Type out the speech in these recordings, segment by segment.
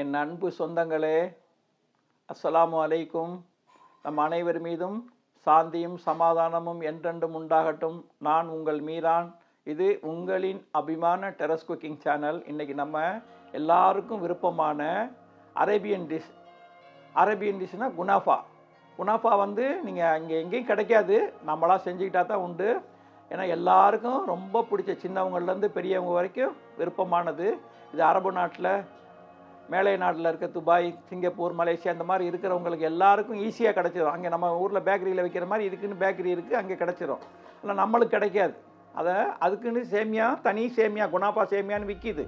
என் அன்பு சொந்தங்களே அஸ்ஸலாமு அலைக்கும். நம் அனைவர் மீதும் சாந்தியும் சமாதானமும் என்றென்றும் உண்டாகட்டும். நான் உங்கள் மீரான். இது உங்களின் அபிமான டெரஸ் குக்கிங் சேனல். இன்றைக்கி நம்ம எல்லாருக்கும் விருப்பமான அரேபியன் டிஷ். அரேபியன் டிஷ்னா குனாஃபா. குனாஃபா வந்து நீங்கள் இங்கே எங்கேயும் கிடைக்காது. நம்மளாக செஞ்சுக்கிட்டா தான் உண்டு. ஏன்னா எல்லாருக்கும் ரொம்ப பிடிச்ச சின்னவங்கள்லேருந்து பெரியவங்க வரைக்கும் விருப்பமானது. இது அரபு நாட்டில் மேலை நாட்டில் இருக்க துபாய் சிங்கப்பூர் மலேசியா இந்த மாதிரி இருக்கிறவங்களுக்கு எல்லாருக்கும் ஈஸியாக கிடச்சிரும். அங்கே நம்ம ஊரில் பேக்கரியில் வைக்கிற மாதிரி இதுக்குன்னு பேக்கரி இருக்குது அங்கே கிடச்சிரும். ஆனால் நம்மளுக்கு கிடைக்காது. அதை அதுக்குன்னு சேமியா தனி சேமியா குணாப்பா சேமியான்னு விற்கிது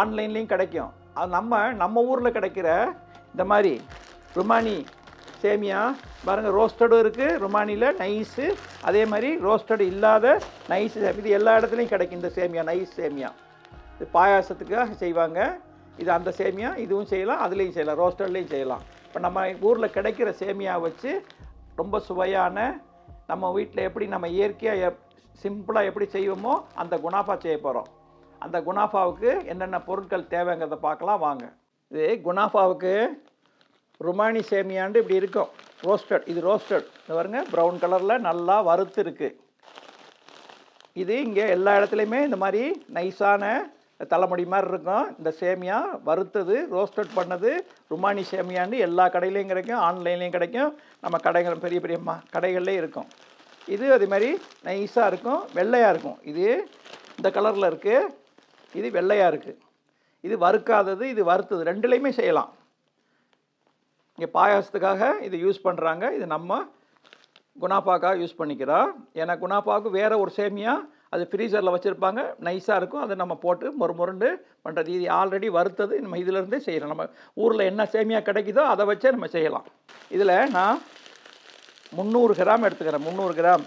ஆன்லைன்லேயும் கிடைக்கும். அது நம்ம நம்ம ஊரில் கிடைக்கிற இந்த மாதிரி ருமானி சேமியா பாருங்கள் ரோஸ்டடும் இருக்குது ருமானியில் நைஸு அதே மாதிரி ரோஸ்டடு இல்லாத நைஸ் இது எல்லா இடத்துலையும் கிடைக்கும் இந்த சேமியா நைஸ் சேமியா. இது பாயாசத்துக்காக செய்வாங்க. இது அந்த சேமியா இதுவும் செய்யலாம் அதுலேயும் செய்யலாம் ரோஸ்டர்லேயும் செய்யலாம். இப்போ நம்ம ஊரில் கிடைக்கிற சேமியா வச்சு ரொம்ப சுவையான நம்ம வீட்டில் எப்படி நம்ம இயற்கையாக சிம்பிளாக எப்படி செய்வோமோ அந்த குணாஃபா செய்ய போகிறோம் அந்த குணாஃபாவுக்கு என்னென்ன பொருட்கள் தேவைங்கிறத பார்க்கலாம் வாங்க. இது குணாஃபாவுக்கு ருமானி சேமியாண்டு இப்படி இருக்கும். ரோஸ்டட் இது ரோஸ்டட். இது பாருங்க ப்ரௌன் கலரில் நல்லா வறுத்து இருக்குது இது இங்கே எல்லா இடத்துலையுமே இந்த மாதிரி நைஸான தலைமுடி மாதிரி இருக்கும். இந்த சேமியா வறுத்தது ரோஸ்டட் பண்ணது ருமானி சேமியான்னு எல்லா கடையிலையும் கிடைக்கும் ஆன்லைன்லேயும் கிடைக்கும். நம்ம கடைகள் பெரிய பெரிய மா கடைகள்லேயும் இருக்கும். இது அதே மாதிரி நைஸாக இருக்கும் வெள்ளையாக இருக்கும். இது இந்த கலரில் இருக்குது இது வெள்ளையாக இருக்குது இது வறுக்காதது இது வறுத்தது ரெண்டுலேயுமே செய்யலாம். இங்கே பாயாசத்துக்காக இது யூஸ் பண்ணுறாங்க இது நம்ம குணாப்பாக்காக யூஸ் பண்ணிக்கிறோம் ஏன்னா குணாப்பாவுக்கு வேறு ஒரு சேமியா அது ஃப்ரீசரில் வச்சுருப்பாங்க. நைஸாக இருக்கும். அதை நம்ம போட்டு மொறு முருண்டு பண்ணுறது இது ஆல்ரெடி வறுத்தது. நம்ம இதிலேருந்தே செய்கிறோம் நம்ம ஊரில் என்ன சேமியா கிடைக்குதோ அதை வச்சே நம்ம செய்யலாம். இதில் நான் முந்நூறு கிராம் எடுத்துக்கிறேன். முந்நூறு கிராம்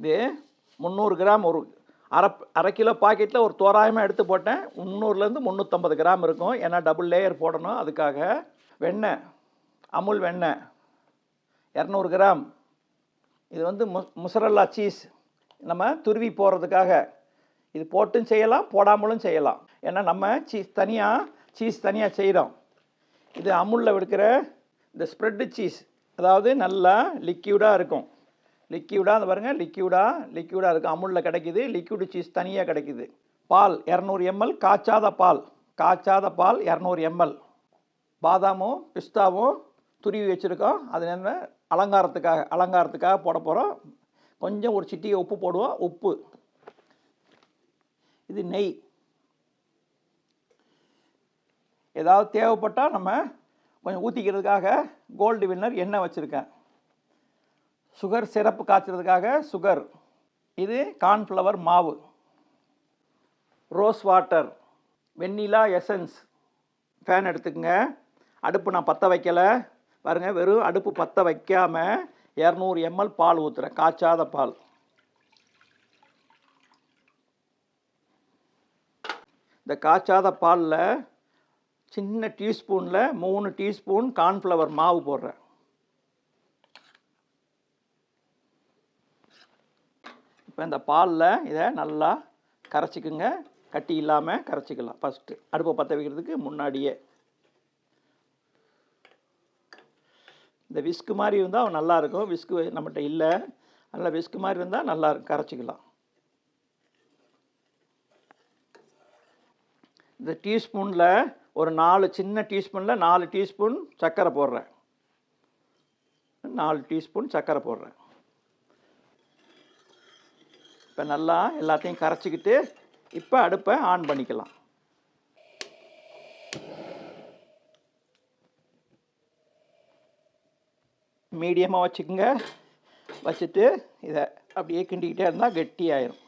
இது முந்நூறு கிராம் ஒரு அரை அரை கிலோ பாக்கெட்டில் ஒரு தோராயமாக எடுத்து போட்டேன். முந்நூறுலேருந்து முந்நூற்றம்பது கிராம் இருக்கும். ஏன்னா டபுள் லேயர் போடணும். அதுக்காக வெண்ணெய் அமுல் வெண்ணெய் இரநூறு கிராம். இது வந்து மு முசரல்லா சீஸ் நம்ம துருவி போடுறதுக்காக இது போட்டும் செய்யலாம் போடாமலும் செய்யலாம். ஏன்னா நம்ம சீஸ் தனியாக சீஸ் தனியாக செய்கிறோம் இது அமுலில் எடுக்கிற இந்த ஸ்ப்ரெட்டு சீஸ் அதாவது நல்லா லிக்யூடாக இருக்கும். லிக்யூடாக அந்த பாருங்கள் லிக்யூடாக லிக்யூடாக இருக்குது அமுலில் கிடைக்குது லிக்யூடு சீஸ் தனியாக கிடைக்குது. பால் இரநூறு எம்எல் காய்ச்சாத பால் காய்ச்சாத பால் இரநூறு எம்எல் பாதாமும் பிஸ்தாவும் துருவி வச்சுருக்கோம். அது என்ன அலங்காரத்துக்காக அலங்காரத்துக்காக போட போகிறோம் கொஞ்சம் ஒரு சிட்டியை உப்பு போடுவோம். உப்பு. இது நெய். ஏதாவது தேவைப்பட்டால் நம்ம கொஞ்சம் ஊற்றிக்கிறதுக்காக கோல்டு வின்னர் எண்ணெய் வச்சுருக்கேன். சுகர் சிறப்பு காய்ச்சறதுக்காக சுகர். இது கார்ன்ஃப்ளவர் மாவு. Rose water vanilla essence. Pan எடுத்துக்கங்க. அடுப்பு நான் பற்ற வைக்கலை. பாருங்க வெறும் அடுப்பு பற்ற வைக்காமல் இரநூறு எம்எல் பால் ஊற்றுறேன் காய்ச்சாத பால். இந்த காய்ச்சாத பாலில் சின்ன டீஸ்பூனில் மூணு டீஸ்பூன் கார்ன்ஃப்ளவர் மாவு போடுறேன். இப்போ இந்த பாலில் இதை நல்லா கரைச்சிக்குங்க. கட்டி இல்லாமல் கரைச்சிக்கலாம். ஃபஸ்ட்டு அடுப்பை பற்ற வைக்கிறதுக்கு முன்னாடியே. இந்த விஸ்கு மாதிரி இருந்தால் நல்லாயிருக்கும் விஸ்கு நம்மகிட்ட இல்லை. அதனால் விஸ்கு மாதிரி இருந்தால் நல்லா இருக்கும். கரைச்சிக்கலாம். இந்த டீஸ்பூனில் ஒரு நாலு சின்ன டீஸ்பூனில் நாலு டீஸ்பூன் சர்க்கரை போடுறேன். நாலு டீஸ்பூன் சர்க்கரை போடுறேன். இப்போ நல்லா எல்லாத்தையும் கரைச்சிக்கிட்டு இப்போ அடுப்பை ஆன் பண்ணிக்கலாம். மீடியமாக வச்சுக்கோங்க. வச்சுட்டு இதை அப்படியே கிண்டிக்கிட்டே இருந்தால் கெட்டியாயிரும்.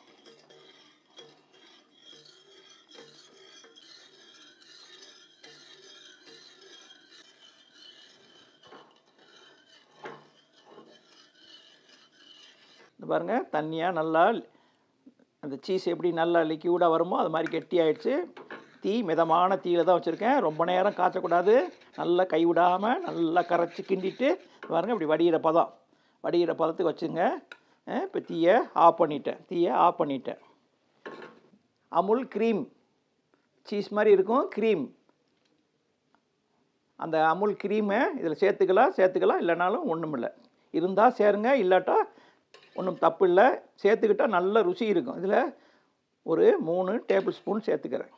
பாருங்க பாருங்கள் தண்ணியாக நல்லா அந்த சீஸ் எப்படி நல்லா லிக்யூடாக வருமோ அது மாதிரி கெட்டி ஆயிடுச்சு. தீ மிதமான தீயில் தான் வச்சுருக்கேன். ரொம்ப நேரம் காய்ச்சக்கூடாது. நல்லா கைவிடாமல் நல்லா கரைச்சி கிண்டிட்டு பாருங்கள் இப்படி வடிகிற பதம். வடிகிற பதத்துக்கு வச்சுங்க. இப்போ தீயை ஆஃப் பண்ணிட்டேன். தீயை ஆஃப் பண்ணிட்டேன். அமுல் க்ரீம் சீஸ் மாதிரி இருக்கும். க்ரீம் அந்த அமுல் க்ரீமை இதில் சேர்த்துக்கலாம் சேர்த்துக்கலாம். இல்லைனாலும் ஒன்றும் இல்லை இருந்தால் சேருங்க இல்லாட்டா ஒன்றும் தப்பு இல்லை சேர்த்துக்கிட்டால் நல்ல ருசி இருக்கும். இதில் ஒரு மூணு டேபிள் ஸ்பூன் சேர்த்துக்கிறேன்.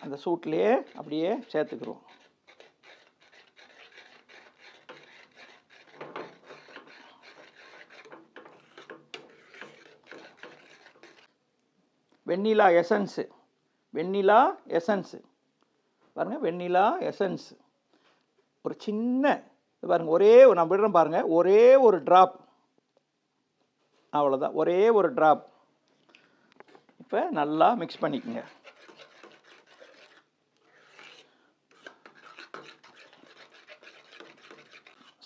அந்த சூட்லேயே அப்படியே சேர்த்துக்கிறோம் வெண்ணிலா எசன்ஸு. வெண்ணிலா எசன்ஸு. பாருங்கள் வெண்ணிலா எசன்ஸு. ஒரு சின்ன இது பாருங்கள் ஒரே ஒரு நான் விடுறேன் பாருங்கள் ஒரே ஒரு ட்ராப் அவ்வளோதான் ஒரே ஒரு ட்ராப் இப்போ நல்லா மிக்ஸ் பண்ணிக்கோங்க.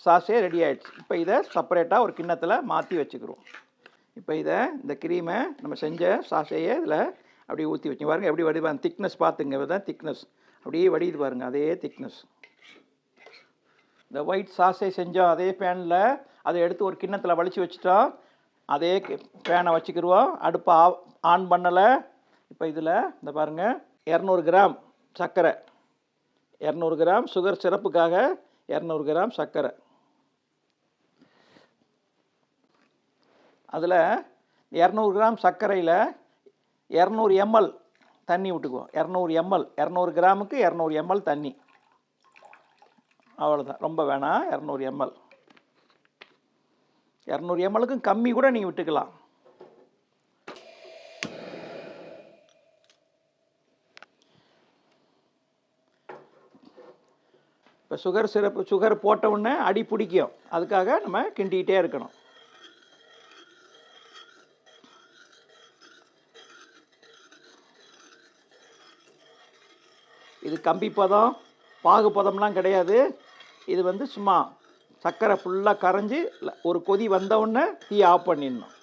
சாஸே ரெடி ஆகிடுச்சு இப்போ இதை செப்பரேட்டாக ஒரு கிண்ணத்தில் மாற்றி வச்சுக்கிறோம். இப்போ இதை இந்த க்ரீமை நம்ம செஞ்ச சாஸையே இதில் அப்படியே ஊற்றி வச்சு பாருங்கள் எப்படி வடிவாங்க திக்னஸ் பார்த்துங்க தான் திக்னஸ் அப்படியே வடியுது பாருங்கள் அதே திக்னஸ் இந்த ஒயிட் சாஸை செஞ்சோம் அதே பேனில் அதை எடுத்து ஒரு கிண்ணத்தில் வலிச்சு வச்சுட்டோம் அதே பேனை வச்சுக்கிடுவோம் அடுப்பை ஆ ஆன் பண்ணலை. இப்போ இதில் இந்த பாருங்கள் இரநூறு கிராம் சர்க்கரை. இரநூறு கிராம் சுகர் சிறப்புக்காக இரநூறு கிராம் சர்க்கரை. அதில் இரநூறு கிராம் சர்க்கரையில் இரநூறு எம்எல் தண்ணி விட்டுக்குவோம். இரநூறு எம்எல் இரநூறு கிராமுக்கு இரநூறு எம்எல் தண்ணி. அவ்வளோதான் ரொம்ப வேணாம். இரநூறு எம்எல் இரநூறு எம்எலுக்கும் கம்மி கூட நீங்கள் விட்டுக்கலாம். இப்போ சுகர் சிறப்பு சுகர் போட்ட உடனே அடி பிடிக்கும். அதுக்காக நம்ம கிண்டிக்கிட்டே இருக்கணும். இது கம்பி பதம் பாகு பதம்லாம் கிடையாது. இது வந்து சும்மா சர்க்கரை ஃபுல்லாக கரைஞ்சி ஒரு கொதி வந்தவுடனே தீ ஆஃப் பண்ணிடணும்.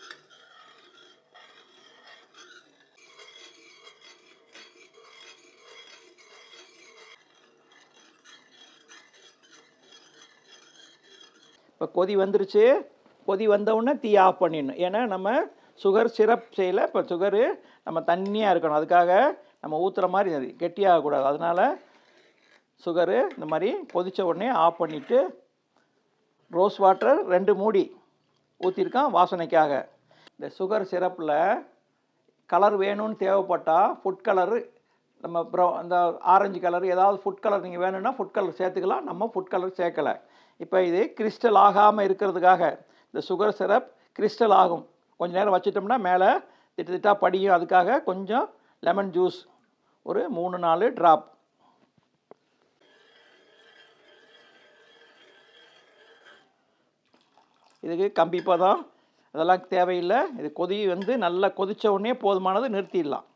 இப்போ கொதி வந்துருச்சு. கொதி வந்தவுடனே தீ ஆஃப் பண்ணிடணும். ஏன்னா நம்ம சுகர் சிரப் செய்யலை இப்போ சுகரு நம்ம தண்ணியாக இருக்கணும். அதுக்காக நம்ம ஊற்றுற மாதிரி கெட்டியாகக்கூடாது. அதனால் சுகரு இந்த மாதிரி கொதித்த உடனே ஆஃப் பண்ணிவிட்டு ரோஸ் வாட்டர் ரெண்டு மூடி ஊற்றிருக்கான் வாசனைக்காக. இந்த சுகர் சிரப்பில் கலர் வேணும்னு தேவைப்பட்டால் ஃபுட் கலரு நம்ம ப்ரௌ அந்த ஆரஞ்சு கலர் ஏதாவது ஃபுட் கலர் நீங்கள் வேணும்னா ஃபுட் கலர் சேர்த்துக்கலாம் நம்ம ஃபுட் கலர் சேர்க்கலை. இப்போ இது கிறிஸ்டல் ஆகாமல் இருக்கிறதுக்காக இந்த சுகர் சிரப் கிறிஸ்டல் ஆகும். கொஞ்ச நேரம் வச்சிட்டோம்னா மேலே திட்ட திட்டா படியும். அதுக்காக கொஞ்சம் லெமன் ஜூஸ் ஒரு மூணு நாலு ட்ராப் இதுக்கு கம்பி பதம் அதெல்லாம் தேவையில்லை. இது கொதி வந்து நல்லா கொதித்த உடனே போதுமானது நிறுத்திடலாம்.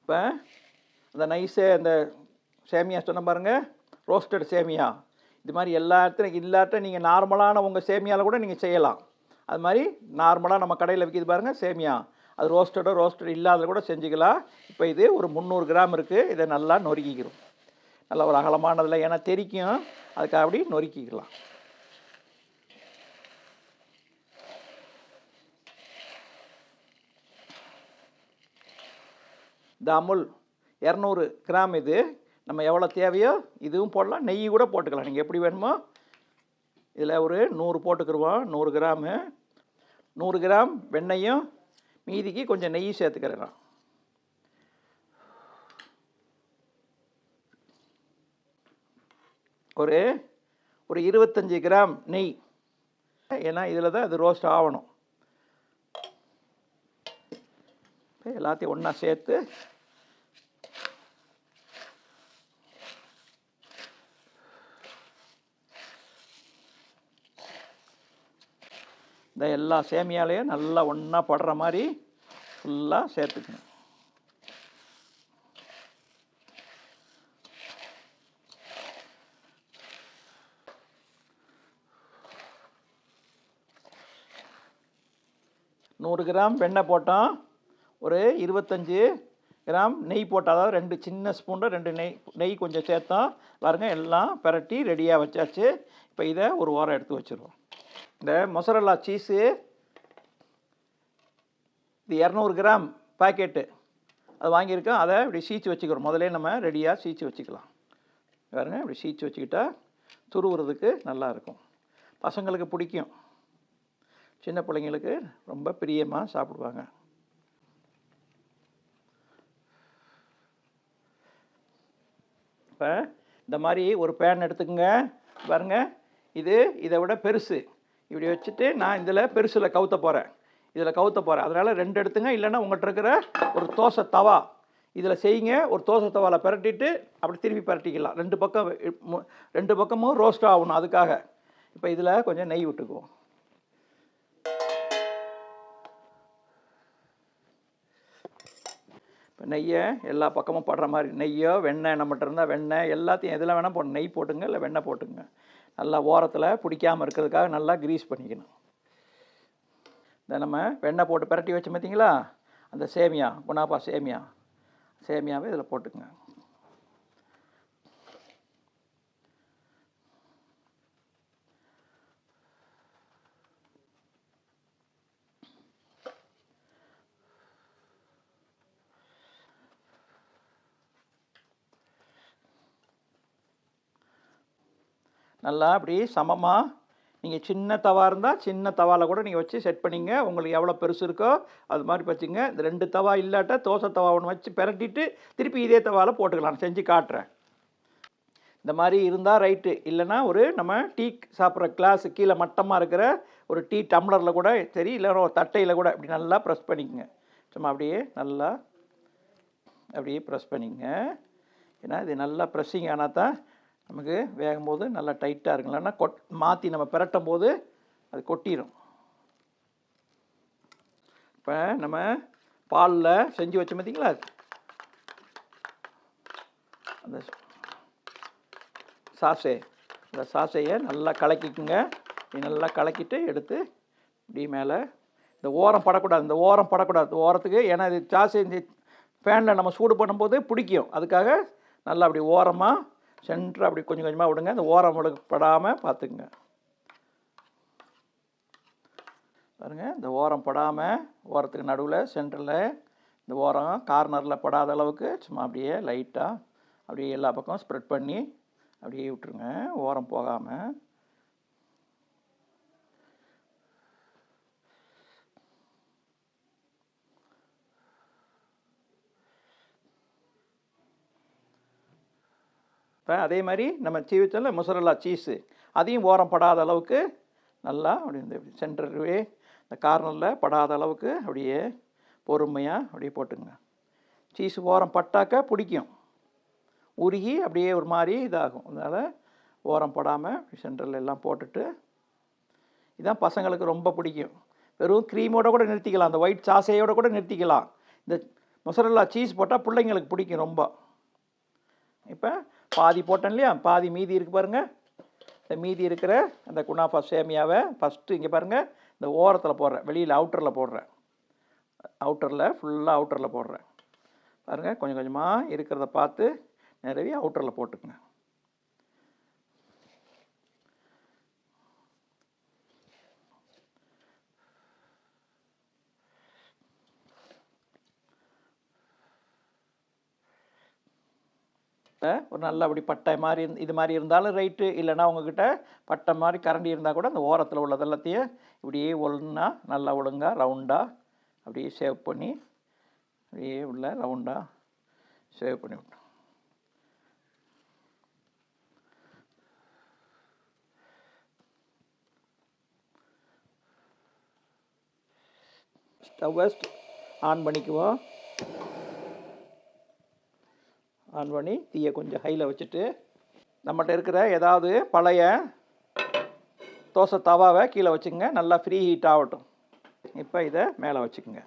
இப்போ அந்த நைஸு அந்த சேமியா சொன்ன பாருங்கள் ரோஸ்டட் சேமியா. இது மாதிரி எல்லா இடத்துலையும் இல்லாட்ட நீங்கள் நார்மலான உங்கள் சேமியாவில் கூட நீங்கள் செய்யலாம். அது மாதிரி நார்மலாக நம்ம கடையில் விற்கிது பாருங்கள் சேமியா. அது ரோஸ்டடோ ரோஸ்டட் இல்லாத கூட செஞ்சுக்கலாம். இப்போ இது ஒரு முந்நூறு கிராம் இருக்குது இதை நல்லா நொறுக்கிக்கிறோம். நல்ல ஒரு அகலமானதில் ஏன்னா தெரிக்கும். அதுக்காக அப்படி நொறுக்கிக்கலாம். இந்த அமுல் இரநூறு கிராம் இது. நம்ம எவ்வளோ தேவையோ இதுவும் போடலாம். நெய் கூட போட்டுக்கலாம். நீங்கள் எப்படி வேணுமோ. இதில் ஒரு நூறு போட்டுக்கிருவோம். நூறு கிராமு. நூறு கிராம் வெண்ணையும் மீதிக்கு கொஞ்சம் நெய் சேர்த்துக்கிறேன் ஒரு ஒரு இருபத்தஞ்சி கிராம் நெய். ஏன்னா இதில் தான் அது ரோஸ்ட் ஆகணும் இப்போ எல்லாத்தையும் ஒன்றா சேர்த்து இந்த எல்லா சேமியாலையும் நல்லா ஒன்றா படுற மாதிரி ஃபுல்லாக சேர்த்துக்கணும். நூறு கிராம் வெண்ணெய் போட்டோம். ஒரு இருபத்தஞ்சி கிராம் நெய் போட்டால் அதாவது ரெண்டு சின்ன ஸ்பூனில் ரெண்டு நெய் நெய் கொஞ்சம் சேர்த்தோம் பாருங்க எல்லாம் பிரட்டி ரெடியாக வச்சாச்சு. இப்போ இதை ஒரு வாரம் எடுத்து வச்சுருவோம். இந்த மொசரல்லா சீஸு இது இரநூறு கிராம் பாக்கெட்டு அது வாங்கியிருக்கோம். அதை இப்படி சீச்சு வச்சுக்கிறோம். முதலே நம்ம ரெடியாக சீச்சு வச்சுக்கலாம். பாருங்க இப்படி சீச்சு வச்சுக்கிட்டா துருவுறதுக்கு நல்லா இருக்கும். பசங்களுக்கு பிடிக்கும். சின்ன பிள்ளைங்களுக்கு ரொம்ப பிரியமாக சாப்பிடுவாங்க. இப்போ இந்த மாதிரி ஒரு பேன் எடுத்துக்கோங்க. பாருங்கள் இது இதை விட பெருசு. இப்படி வச்சுட்டு நான் இதில் பெருசில் கவுத்த போகிறேன் இதில் கவுத்த போகிறேன் அதனால் ரெண்டு எடுத்துங்க. இல்லைன்னா உங்கள்கிட்ட இருக்கிற ஒரு தோசை தவா. இதில் செய்யுங்க. ஒரு தோசை தவாவில் பரட்டிட்டு அப்படி திருப்பி பிரட்டிக்கலாம். ரெண்டு பக்கம் ரெண்டு பக்கமும் ரோஸ்ட் ஆகணும் அதுக்காக. இப்போ இதில் கொஞ்சம் நெய் விட்டுக்குவோம். இப்போ நெய்யை எல்லா பக்கமும் படுற மாதிரி நெய்யோ வெண்ணெய் நம்மகிட்ட இருந்தால் வெண்ணெய் எல்லாத்தையும் எதில் வேணால் போ நெய் போட்டுங்க இல்லை வெண்ணெய் போட்டுங்க. நல்லா ஓரத்தில் பிடிக்காமல் இருக்கிறதுக்காக நல்லா கிரீஸ் பண்ணிக்கணும். இந்த நம்ம வெண்ணெய் போட்டு பிரட்டி வச்சு பார்த்தீங்களா அந்த சேமியா குணாப்பா சேமியா. சேமியாவை இதில் போட்டுக்கங்க. நல்லா அப்படி சமமாக நீங்கள் சின்ன தவா இருந்தால் சின்ன தவாவில் கூட நீங்கள் வச்சு செட் பண்ணிங்க. உங்களுக்கு எவ்வளோ பெருசு இருக்கோ அது மாதிரி வச்சுங்க. இந்த ரெண்டு தவா இல்லாட்ட தோசை தவா ஒன்று வச்சு பெரட்டிட்டு திருப்பி இதே தவாவில் போட்டுக்கலாம். நான் செஞ்சு காட்டுறேன். இந்த மாதிரி இருந்தால் ரைட்டு இல்லைன்னா ஒரு நம்ம டீ சாப்பிட்ற கிளாஸ் கீழே மட்டமாக இருக்கிற ஒரு டீ டம்ளரில் கூட சரி இல்லை ஒரு தட்டையில் கூட இப்படி நல்லா ப்ரெஸ் பண்ணிக்கங்க. சும்மா அப்படியே நல்லா அப்படியே ப்ரெஸ் பண்ணிக்கங்க. ஏன்னா இது நல்லா ப்ரெஸ்ஸிங் ஆனால் தான் நமக்கு வேகும்போது நல்லா டைட்டாக இருக்கும். இல்லைன்னா கொட் மாற்றி நம்ம பிரட்டும் போது அது கொட்டிடும் இப்போ நம்ம பாலில் செஞ்சு வச்சோம் பார்த்தீங்களா அந்த சாஸே இந்த சாசையை நல்லா கலக்கிக்குங்க. நல்லா கலக்கிட்டு எடுத்து இப்படி மேலே இந்த ஓரம் படக்கூடாது இந்த ஓரம் படக்கூடாது. ஓரத்துக்கு ஏன்னா இது சாசை இந்த ஃபேனில் நம்ம சூடு பண்ணும்போது பிடிக்கும். அதுக்காக நல்லா அப்படி ஓரமாக சென்டர் அப்படி கொஞ்சம் கொஞ்சமாக விடுங்க. இந்த ஓரம் படாமல் பார்த்துக்குங்க. பாருங்க இந்த ஓரம் படாமல் ஓரத்துக்கு நடுவில் சென்டரில் இந்த ஓரம் கார்னரில் படாத அளவுக்கு சும்மா அப்படியே லைட்டாக அப்படியே எல்லா பக்கம் ஸ்ப்ரெட் பண்ணி அப்படியே விட்டுருங்க. ஓரம் போகாமல் இப்போ அதே மாதிரி நம்ம சீவிச்சல முசரல்லா சீஸு அதையும் ஓரம் படாத அளவுக்கு நல்லா அப்படி இந்த சென்டர்வே இந்த கார்னரில் படாத அளவுக்கு அப்படியே பொறுமையாக அப்படியே போட்டுங்க சீஸ் ஓரம் பட்டாக்க பிடிக்கும். உருகி அப்படியே ஒரு மாதிரி இதாகும். அதனால் ஓரம் படாமல் சென்டரில் எல்லாம் போட்டுட்டு இதான் பசங்களுக்கு ரொம்ப பிடிக்கும். வெறும் க்ரீமோட கூட நிறுத்திக்கலாம். அந்த ஒயிட் சாசையோட கூட நிறுத்திக்கலாம். இந்த மொசரல்லா சீஸ் போட்டால் பிள்ளைங்களுக்கு பிடிக்கும் ரொம்ப. இப்போ பாதி போட்டேன் இல்லையா? பாதி மீதி இருக்கு பாருங்கள் இந்த மீதி இருக்கிற அந்த குணாஃபா சேமியாவை ஃபஸ்ட்டு இங்கே பாருங்கள் இந்த ஓரத்தில் போடுறேன். வெளியில் அவுட்டரில் போடுறேன். அவுட்டரில் ஃபுல்லாக அவுட்டரில் போடுறேன். பாருங்கள் கொஞ்சம் கொஞ்சமாக இருக்கிறத பார்த்து நிறைய அவுட்டரில் போட்டுக்குங்க. ஒரு நல்ல அப்படி பட்டை மாதிரி இது மாதிரி இருந்தாலும் ரைட்டு இல்லைன்னா உங்ககிட்ட பட்டை மாதிரி கரண்டி இருந்தால் கூட அந்த ஓரத்தில் உள்ளது எல்லாத்தையும் இப்படியே ஒழுங்கா நல்லா ஒழுங்காக ரவுண்டாக அப்படியே சேவ் பண்ணி அப்படியே உள்ள ரவுண்டாக சேவ் பண்ணி விட்டோம். ஸ்டவ்வை ஆன் பண்ணிக்குவோம். ஆன் பண்ணி தீயை கொஞ்சம் ஹையில் வச்சுட்டு நம்மகிட்ட இருக்கிற ஏதாவது பழைய தோசை தவாவை கீழே வச்சுக்கோங்க. நல்லா ஃப்ரீ ஹீட் ஆகட்டும். இப்போ இதை மேலே வச்சுக்கோங்க.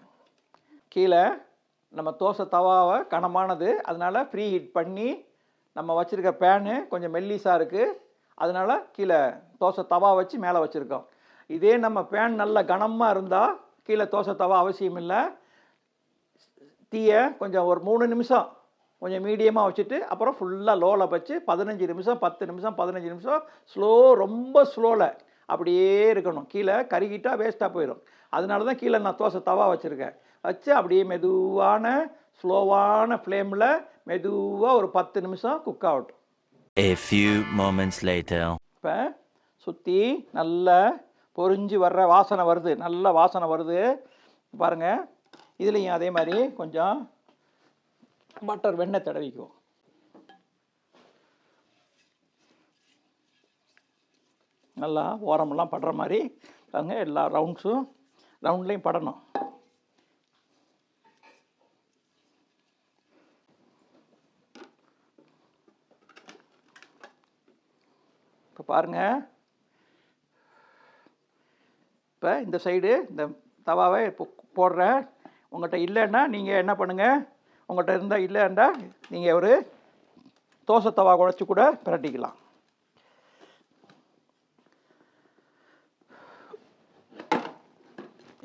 கீழே நம்ம தோசை தவாவை கனமானது அதனால் ஃப்ரீ ஹீட் பண்ணி நம்ம வச்சுருக்க பேனு கொஞ்சம் மெல்லிஸாக இருக்குது அதனால் கீழே தோசை தவா வச்சு மேலே வச்சுருக்கோம். இதே நம்ம பேன் நல்ல கனமாக இருந்தால் கீழே தோசை தவா அவசியம் இல்லை தீயை கொஞ்சம் ஒரு மூணு நிமிஷம் கொஞ்சம் மீடியமாக வச்சுட்டு அப்புறம் ஃபுல்லாக லோவில் வச்சு பதினஞ்சு நிமிஷம் பத்து நிமிஷம் பதினஞ்சு நிமிஷம் ஸ்லோ ரொம்ப ஸ்லோவில் அப்படியே இருக்கணும். கீழே கருகிட்டா வேஸ்ட்டாக போயிடும் அதனால தான் கீழே நான் தோசை தவா வச்சுருக்கேன். வச்சு அப்படியே மெதுவான ஸ்லோவான ஃப்ளேமில் மெதுவாக ஒரு பத்து நிமிஷம் குக் ஆகட்டும் A few moments later. இப்போ சுற்றி நல்லா பொரிஞ்சு வர்ற வாசனை வருது. நல்ல வாசனை வருது. பாருங்கள் இதுலேயும் அதே மாதிரி கொஞ்சம் பட்டர் வெண்ணெய் தடவிக்குவோம். நல்லா ஓரமெல்லாம் படுற மாதிரி அங்கே எல்லா ரவுண்ட்ஸும் ரவுண்ட்லேயும் படணும். இப்போ பாருங்கள் இப்போ இந்த சைடு இந்த தவாவை இப்போ போடுறேன். உங்கள்கிட்ட இல்லைன்னா நீங்கள் என்ன பண்ணுங்கள் உங்கள்கிட்ட இருந்தால் இல்லைண்டா நீங்கள் ஒரு தோசை தவா குழச்சி கூட பிரட்டிக்கலாம்.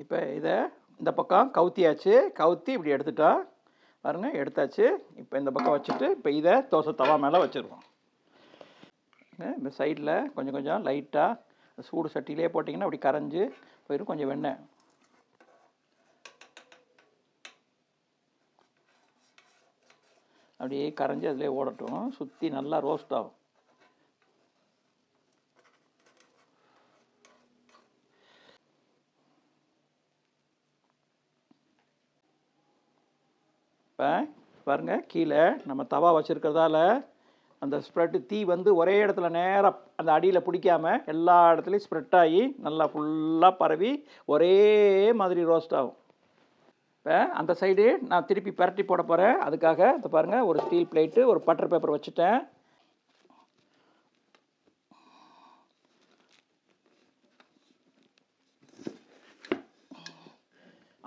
இப்போ இதை இந்த பக்கம் கவுத்தியாச்சு. கவுத்தி இப்படி எடுத்துட்டா பாருங்க எடுத்தாச்சு. இப்போ இந்த பக்கம் வச்சுட்டு இப்போ இதை தோசை தவா மேலே வச்சுருவோம். இந்த சைடில் கொஞ்சம் கொஞ்சம் லைட்டாக சூடு சட்டியிலே போட்டிங்கன்னா அப்படி கரைஞ்சி போயிடும் கொஞ்சம் வெண்ணெய். அப்படியே கரைஞ்சி அதிலே ஓடட்டும். சுற்றி நல்லா ரோஸ்ட் ஆகும். இப்போ பாருங்கள் கீழே நம்ம தவா வச்சுருக்கிறதால அந்த ஸ்ப்ரெட்டு தீ வந்து ஒரே இடத்துல நேராக அந்த அடியில் பிடிக்காமல் எல்லா இடத்துலையும் ஸ்ப்ரெட் ஆகி நல்லா ஃபுல்லாக பரவி ஒரே மாதிரி ரோஸ்ட் ஆகும். இப்போ அந்த சைடு நான் திருப்பி பரட்டி போட போகிறேன் அதுக்காக இந்த பாருங்கள் ஒரு ஸ்டீல் பிளேட்டு ஒரு பட்டர் பேப்பர் வச்சுட்டேன்.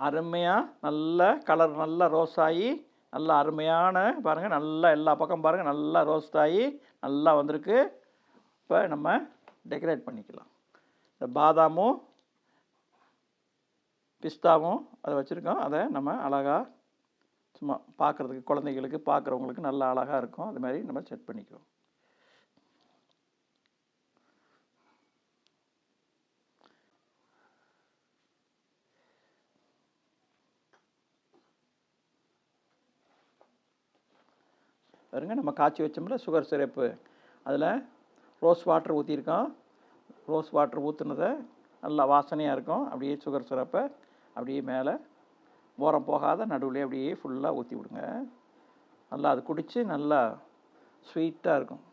அருமையாக நல்ல கலர் நல்லா ரோஸ் ஆகி நல்லா அருமையான பாருங்கள் நல்லா எல்லா பக்கம் பாருங்கள் நல்லா ரோஸ்ட் ஆகி நல்லா வந்திருக்கு. இப்போ நம்ம டெக்கரேட் பண்ணிக்கலாம். இந்த பாதாமும் பிஸ்தாவும் அதை வச்சுருக்கோம். அதை நம்ம அழகாக சும்மா பார்க்குறதுக்கு குழந்தைகளுக்கு பார்க்குறவங்களுக்கு நல்லா அழகாக இருக்கும். அது மாதிரி நம்ம செட் பண்ணிக்குவோம். பாருங்க நம்ம காய்ச்சி வச்சோம்ல சுகர் சிரப்பு அதில் ரோஸ் வாட்டர் ஊற்றிருக்கோம் ரோஸ் வாட்டர் ஊற்றுனதை நல்லா வாசனையாக இருக்கும். அப்படியே சுகர் சிரப்பை அப்படியே மேலே ஓரம் போகாத நடுவில் அப்படியே ஃபுல்லாக ஊற்றி விடுங்க. நல்லா அது குடித்து நல்லா ஸ்வீட்டாக இருக்கும்.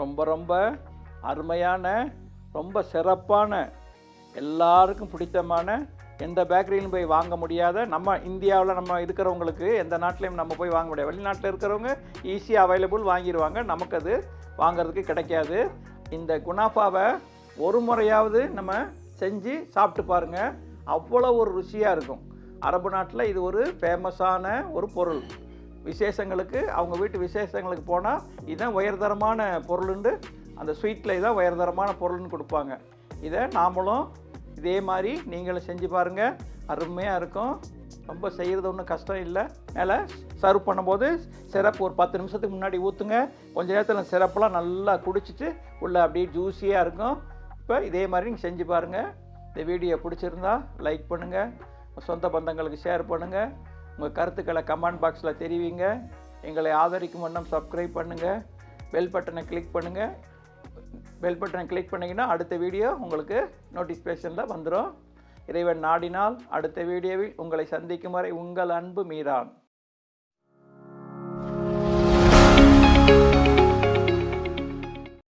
ரொம்ப ரொம்ப அருமையான ரொம்ப சிறப்பான எல்லாருக்கும் பிடித்தமான எந்த பேக்கரியிலும் போய் வாங்க முடியாத நம்ம இந்தியாவில் நம்ம இருக்கிறவங்களுக்கு எந்த நாட்டிலையும் நம்ம போய் வாங்க முடியாது. வெளிநாட்டில் இருக்கிறவங்க ஈஸியாக அவைலபிள் வாங்கிடுவாங்க நமக்கு அது வாங்குறதுக்கு கிடைக்காது. இந்த குனாஃபாவை ஒரு முறையாவது நம்ம செஞ்சு சாப்பிட்டு பாருங்கள் அவ்வளோ ஒரு ருசியாக இருக்கும். அரபு நாட்டில் இது ஒரு ஃபேமஸான ஒரு பொருள். விசேஷங்களுக்கு அவங்க வீட்டு விசேஷங்களுக்கு போனால் இதுதான் உயர்தரமான பொருளுண்டு. அந்த ஸ்வீட்டில் இதான் உயர்தரமான பொருள்னு கொடுப்பாங்க. இதை நாமளும் இதே மாதிரி நீங்களும் செஞ்சு பாருங்கள் அருமையாக இருக்கும். ரொம்ப செய்கிறது ஒன்றும் கஷ்டம் இல்லை. மேலே சர்வ் பண்ணும்போது சிரப் ஒரு பத்து நிமிஷத்துக்கு முன்னாடி ஊற்றுங்க கொஞ்ச நேரத்தில் சிரப்பெலாம் நல்லா குடிச்சிட்டு உள்ளே அப்படியே ஜூஸியாக இருக்கும். இப்போ இதே மாதிரி நீங்கள் செஞ்சு பாருங்கள் இந்த வீடியோ பிடிச்சிருந்தா லைக் பண்ணுங்கள் சொந்த பந்தங்களுக்கு ஷேர் பண்ணுங்கள் உங்கள் கருத்துக்களை கமெண்ட் பாக்ஸில் தெரிவிங்க. எங்களை ஆதரிக்கும் வண்ணம் சப்ஸ்கிரைப் பண்ணுங்கள் பெல் பட்டனை கிளிக் பண்ணுங்கள் பெல் பட்டனை கிளிக் பண்ணிங்கன்னா அடுத்த வீடியோ உங்களுக்கு நோட்டிஃபிகேஷனில் வந்துடும் இறைவன் நாடினால் அடுத்த வீடியோவில் உங்களை சந்திக்கும் வரை உங்கள் அன்பு மீரான்